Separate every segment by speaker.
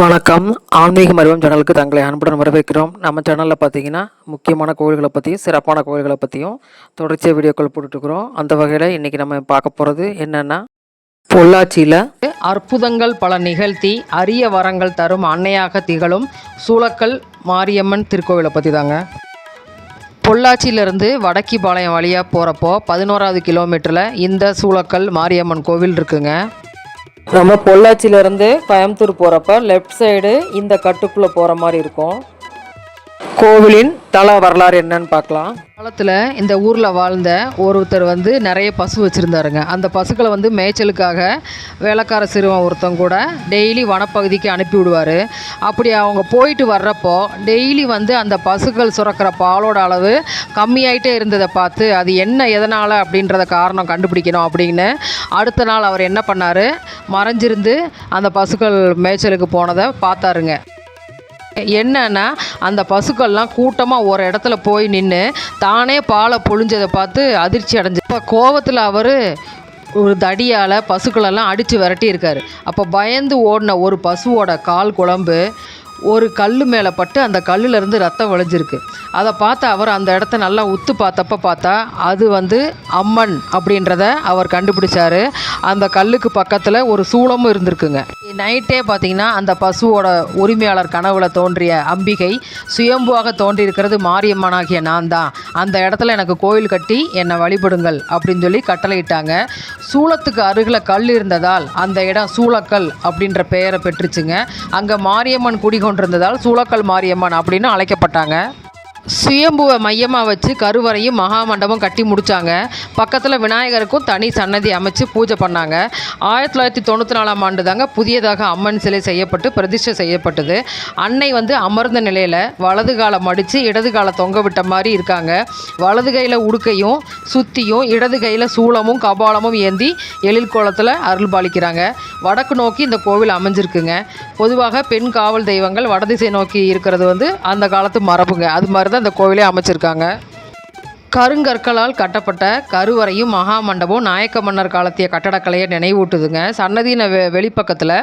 Speaker 1: வணக்கம். ஆன்மீக மருவம் சேனலுக்கு தங்களை அன்புடன் வரவேற்கிறோம். நம்ம சேனலில் பார்த்தீங்கன்னா முக்கியமான கோவில்களை பற்றியும் சிறப்பான கோவில்களை பற்றியும் தொடர்ச்சியாக வீடியோக்கள் போட்டுட்ருக்குறோம். அந்த வகையில் இன்றைக்கி நம்ம பார்க்க போகிறது என்னென்னா பொள்ளாச்சியில்
Speaker 2: அற்புதங்கள் பல நிகழ்த்தி அரிய வரங்கள் தரும் அன்னையாக திகழும் சூளக்கல் மாரியம்மன் திருக்கோவிலை பற்றி தாங்க பொள்ளாச்சியிலேருந்து வடக்கிபாளையம் வழியாக போகிறப்போ பதினோராவது கிலோமீட்டரில் இந்த சூளக்கல் மாரியம்மன் கோவில் இருக்குங்க.
Speaker 1: நம்ம பொள்ளாச்சியிலேருந்து கோயம்புத்தூர் போகிறப்ப லெஃப்ட் சைடு இந்த கட்டுக்குள்ளே போகிற மாதிரி இருக்கும். கோவிலின் தல வரலாறு என்னன்னு பார்க்கலாம்.
Speaker 2: காலத்தில் இந்த ஊரில் வாழ்ந்த ஒருத்தர் வந்து நிறைய பசு வச்சுருந்தாருங்க. அந்த பசுக்களை வந்து மேய்ச்சலுக்காக வேலைக்கார சிறுவன் ஒருத்தன் கூட டெய்லி வனப்பகுதிக்கு அனுப்பி விடுவார். அப்படி அவங்க போயிட்டு வர்றப்போ டெய்லி வந்து அந்த பசுக்கள் சுரக்கிற பாலோட அளவு கம்மியாயிட்டே இருந்ததை பார்த்து அது என்ன எதனால் அப்படின்றத காரணம் கண்டுபிடிக்கணும் அப்படின்னு அடுத்த நாள் அவர் என்ன பண்ணார்? மறைஞ்சிருந்து அந்த பசுக்கள் மேய்ச்சலுக்கு போனதை பார்த்தாருங்க. என்னன்னா அந்த பசுக்கள்லாம் கூட்டமாக ஒரு இடத்துல போய் நின்று தானே பாலை பொழிஞ்சதை பார்த்து அதிர்ச்சி அடைஞ்சு இப்போ கோவத்தில் அவர் ஒரு தடியால் பசுக்களெல்லாம் அடித்து விரட்டியிருக்காரு. அப்போ பயந்து ஓடின ஒரு பசுவோட கால் குழம்பு ஒரு கல் மேலே பட்டு அந்த கல்லுலேருந்து ரத்தம் விளைஞ்சிருக்கு. அதை பார்த்து அவர் அந்த இடத்த நல்லா உத்து பார்த்தப்ப பார்த்தா அது வந்து அம்மன் அப்படின்றத அவர் கண்டுபிடிச்சார். அந்த கல்லுக்கு பக்கத்தில் ஒரு சூளமும் இருந்திருக்குங்க. நைட்டே பார்த்தீங்கன்னா அந்த பசுவோட உரிமையாளர் கனவுல தோன்றிய அம்பிகை சுயம்புவாக தோன்றியிருக்கிறது மாரியம்மனாகிய நான் தான். அந்த இடத்துல எனக்கு கோயில் கட்டி என்னை வழிபடுங்கள் அப்படின்னு சொல்லி கட்டளையிட்டாங்க. சூளத்துக்கு அருகில் கல் இருந்ததால் அந்த இடம் சூளக்கல் அப்படின்ற பெயரை பெற்றுச்சுங்க. அங்கே மாரியம்மன் கொண்டிருந்ததால் சூளக்கல் மாரியம்மன் அப்படின்னு அழைக்கப்பட்டாங்க. சுயம்புவை மையமாக வச்சு கருவறையும் மகாமண்டபம் கட்டி முடித்தாங்க பக்கத்தில் விநாயகருக்கும் தனி சன்னதி அமைச்சு பூஜை பண்ணாங்க. ஆயிரத்தி தொள்ளாயிரத்தி தொண்ணூற்றி நாலாம் ஆண்டு தாங்க புதியதாக அம்மன் சிலை செய்யப்பட்டு பிரதிஷ்டை செய்யப்பட்டது. அன்னை வந்து அமர்ந்த நிலையில் வலது காலை மடித்து இடது காலை தொங்க விட்ட மாதிரி இருக்காங்க. வலது கையில் உடுக்கையும் சுத்தியும் இடது கையில் சூளமும் கபாலமும் ஏந்தி எழில் கோலத்தில் அருள் பாலிக்கிறாங்க. வடக்கு நோக்கி இந்த கோவில் அமைஞ்சிருக்குங்க. பொதுவாக பெண் காவல் தெய்வங்கள் வடதிசை நோக்கி இருக்கிறது வந்து அந்த காலத்து மரபுங்க. அது மாதிரி தான் இந்த கோவிலே அமைச்சிருக்காங்க. கருங்கற்களால் கட்டப்பட்ட கருவறையும் மகா மண்டபம் நாயக்க மன்னர் காலத்திய கட்டடக்கலையை நினைவூட்டுதுங்க. சன்னதியின் வெ வெளிப்பக்கத்தில்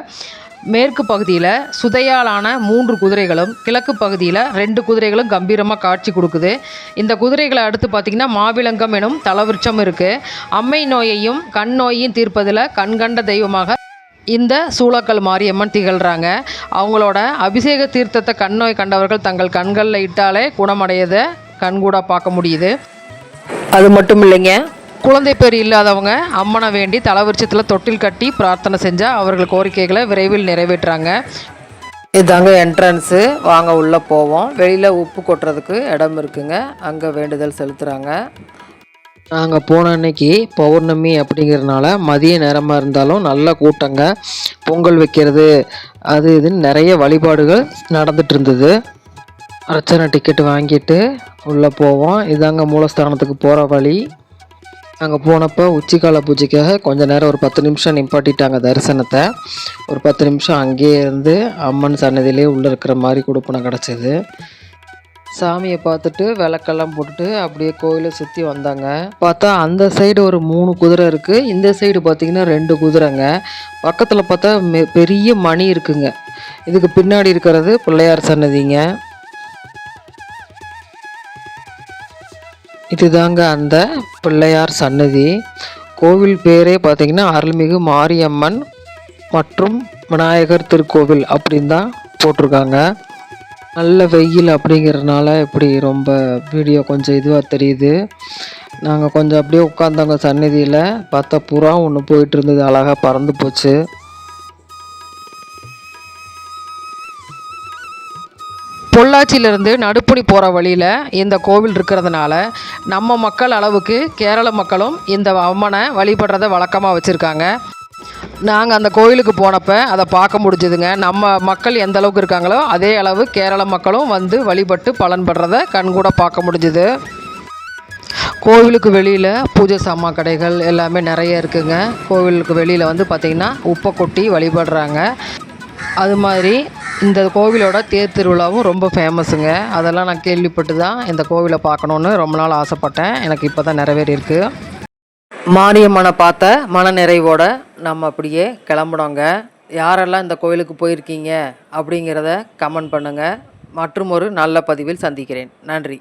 Speaker 2: மேற்கு பகுதியில் சுதையாலான மூன்று குதிரைகளும் கிழக்கு பகுதியில் ரெண்டு குதிரைகளும் கம்பீரமாக காட்சி கொடுக்குது. இந்த குதிரைகளை அடுத்து பார்த்திங்கன்னா மாவிலங்கம் எனும் தலவிருட்சம் இருக்குது அம்மை நோயையும் கண் நோயையும் தீர்ப்பதில் கண்கண்ட தெய்வமாக இந்த சூளக்கல் மாரியம்மன் திகழ்கிறாங்க அவங்களோட அபிஷேக தீர்த்தத்தை கண் நோய் கண்டவர்கள் தங்கள் கண்களில் இட்டாலே குணமடையதை கண்கூட பார்க்க முடியுது.
Speaker 1: அது மட்டும் இல்லைங்க.
Speaker 2: குழந்தை பேர் இல்லாதவங்க அம்மனை வேண்டி தலவிருச்சத்தில் தொட்டில் கட்டி பிரார்த்தனை செஞ்சால் அவர்கள் கோரிக்கைகளை விரைவில் நிறைவேற்றுறாங்க
Speaker 1: இதாங்க என்ட்ரன்ஸு வாங்க உள்ளே போவோம். வெளியில் உப்பு கொட்டுறதுக்கு இடம் இருக்குங்க. அங்கே வேண்டுதல் செலுத்துகிறாங்க நாங்கள் போன அன்னைக்கு பௌர்ணமி அப்படிங்கிறதுனால மதிய நேரமாக இருந்தாலும் நல்ல கூட்டங்க பொங்கல் வைக்கிறது அது இதுன்னு நிறைய வழிபாடுகள் நடந்துட்டு இருந்தது. அர்ச்சனை டிக்கெட் வாங்கிட்டு உள்ளே போவோம். இதாங்க மூலஸ்தானத்துக்கு போகிற வழி. அங்கே போனப்போ உச்சிக்கால பூஜைக்காக கொஞ்ச நேரம் ஒரு பத்து நிமிஷம் நிப்பாட்டிட்டாங்க தரிசனத்தை. ஒரு பத்து நிமிஷம் அங்கேயே இருந்து அம்மன் சன்னதியிலே உள்ளே இருக்கிற மாதிரி கொடுப்பனம் கிடச்சிது. சாமியை பார்த்துட்டு விளக்கெல்லாம் போட்டுட்டு அப்படியே கோயிலை சுற்றி வந்தாங்க. பார்த்தா அந்த சைடு ஒரு மூணு குதிரை இருக்குது இந்த சைடு பார்த்திங்கன்னா ரெண்டு குதிரைங்க. பக்கத்தில் பார்த்தா மெ- பெரிய மணி இருக்குங்க. இதுக்கு பின்னாடி இருக்கிறது பிள்ளையார் சன்னதிங்க. இதுதாங்க அந்த பிள்ளையார் சன்னதி. கோவில் பேரே பார்த்திங்கன்னா அருள்மிகு மாரியம்மன் மற்றும் விநாயகர் திருக்கோவில் அப்படின்னு தான் போட்டிருக்காங்க. நல்ல வெயில் அப்படிங்கிறதுனால இப்படி ரொம்ப வீடியோ கொஞ்சம் இதுவாக தெரியுது. நாங்கள் கொஞ்சம் அப்படியே உட்காந்தாங்க சந்நிதியில். பார்த்தா புறா ஒன்று போயிட்டு இருந்தது. அழகாக பறந்து போச்சு.
Speaker 2: பொள்ளாச்சியிலேருந்து நடுப்புணி போகிற வழியில் இந்த கோவில் இருக்கிறதுனால நம்ம மக்கள் அளவுக்கு கேரள மக்களும் இந்த அம்மனை வழிபடுறத வழக்கமாக வச்சுருக்காங்க. நாங்கள் அந்த கோயிலுக்கு போனப்போ அதை பார்க்க முடிஞ்சுதுங்க. நம்ம மக்கள் எந்த அளவுக்கு இருக்காங்களோ அதே அளவு கேரள மக்களும் வந்து வழிபட்டு பலன் பெறதை கண்கூட பார்க்க முடிஞ்சுது. கோவிலுக்கு வெளியில் பூஜை சாமான் கடைகள் எல்லாமே நிறைய இருக்குங்க. கோவிலுக்கு வெளியில் வந்து பார்த்திங்கன்னா உப்பை கொட்டி வழிபடுறாங்க. அது மாதிரி இந்த கோவிலோட தேர் திருவிழாவும் ரொம்ப ஃபேமஸுங்க அதெல்லாம் நான் கேள்விப்பட்டு தான் இந்த கோவிலை பார்க்கணுன்னு ரொம்ப நாள் ஆசைப்பட்டேன். எனக்கு இப்போ தான் நிறைவேறியிருக்கு.
Speaker 1: மாரியம்மனை பார்த்த மன நிறைவோட நம்ம அப்படியே கிளம்புனோங்க. யாரெல்லாம் இந்த கோயிலுக்கு போயிருக்கீங்க அப்படிங்கிறத கமெண்ட் பண்ணுங்கள் மற்றும் ஒரு நல்ல பதிவில் சந்திக்கிறேன். நன்றி.